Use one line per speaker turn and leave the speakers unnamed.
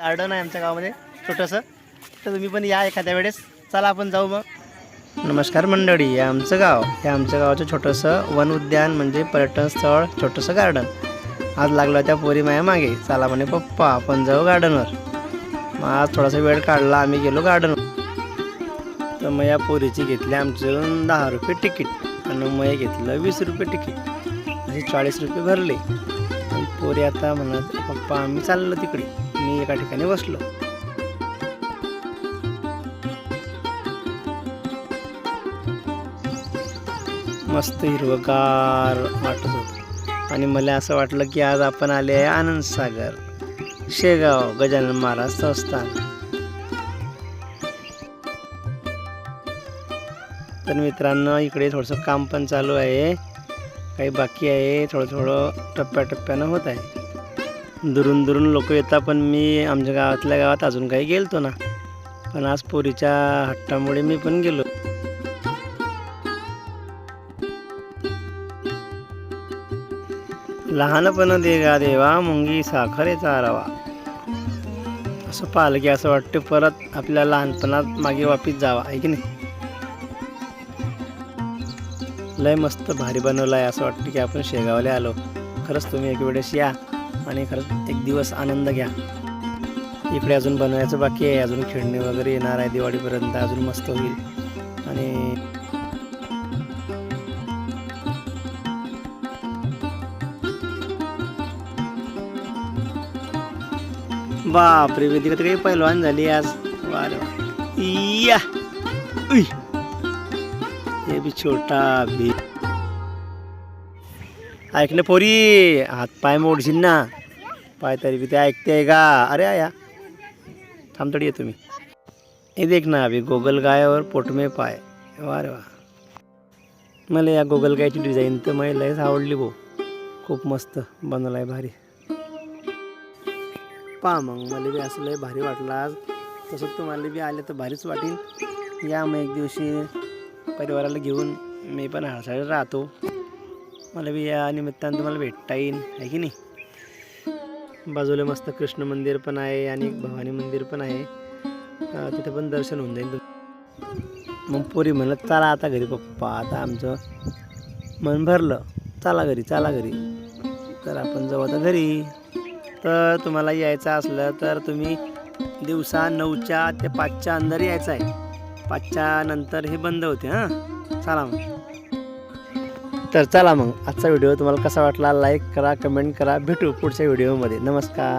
Garden आहे आमच्या गावामध्ये छोटंसं. तर तुम्ही पण या एखाद्या वेळेस. चला आपण जाऊ मग. नमस्कार मंडळी हे आमचं गाव. हे आमच्या गावाचं छोटंसं वन उद्यान म्हणजे पर्यटन स्थळ छोटंसं गार्डन आज लागलं त्या पोरी माया मागे. चला म्हणे पप्पा आपण जाऊ गार्डनवर मग आज थोडासा वेळ काढला आम्ही गेलो गार्डनवर तर मग या पोरीची घेतली आमच्याकडून दहा रुपये तिकीट आणि मग हे घेतलं वीस रुपये तिकीट म्हणजे चाळीस रुपये भरले. आणि पोरी आता म्हणत पप्पा आम्ही चाललो तिकडे. मी एका ठिकाणी बसलो. मस्त हिरवगार वाटत होतं. आणि मला असं वाटलं की आज आपण आले आहे आनंद सागर शेगाव गजानन महाराज संस्थान. तर मित्रांनो इकडे थोडंसं काम पण चालू आहे. काही बाकी आहे थोडं थोडं टप्प्याटप्प्यानं होत आहे. दुरून दुरून लोक येतात पण मी आमच्या गावातल्या गावात अजून काही गेलतो ना. पण आज पोरीच्या हट्टामुळे मी पण गेलो. लहानपण दे गा देवा मुंगी साखरेचा रवा. असं पाहिलं की असं वाटतं परत आपल्या लहानपणात मागे वापिस जावा आहे की नाही? लय मस्त भारी बनवलं आहे असं वाटतं की आपण शेगावला आलो. खरंच तुम्ही एक वेळेस या. आणि खरंच एक दिवस आनंद घ्या. इकडे अजून बनवायचं बाकी आहे. अजून खेळणे वगैरे येणार आहे दिवाळीपर्यंत. अजून मस्त होईल. आणि बापरे वेदिका तर काही पैलवान झाली आज. वारे. रे हे बी छोटा बी. ऐकलं पोरी हात पाय मोडशील ना. पाय तरी बी ते ऐकते आहे का? अरे या थांब तडी तुम्ही. हे देख ना अभि गोगल गायावर पोटमे पाय. वा रे वा मला या गोगल गायची डिझाईन तर मला लयच आवडली भाऊ. खूप मस्त बनवलं आहे भारी. पहा मग मला बी असं लय भारी वाटलं आज. तसं तुम्हाला बी आले तर भारीच वाटेल. या मग एक दिवशी परिवाराला घेऊन मी पण हळसाळीत राहतो. मला बी या निमित्तानं तुम्हाला भेटता येईल. आहे की नाही? बाजूला मस्त कृष्ण मंदिर पण आहे आणि एक भवानी मंदिर पण आहे. तिथं पण दर्शन होऊन जाईल मग पोरी म्हणलं चला आता घरी पप्पा आता आमचं मन भरलं. चला घरी चला घरी. तर आपण जाऊ आता घरी. तर तुम्हाला यायचं असलं तर तुम्ही दिवसा नऊच्या ते पाचच्या अंदर यायचं आहे. पाचच्या नंतर हे बंद होते हां? चला मग. तर चला मग आजचा व्हिडिओ तुम्हाला कसा वाटला? लाईक करा कमेंट करा. भेटू पुढच्या व्हिडिओमध्ये. नमस्कार.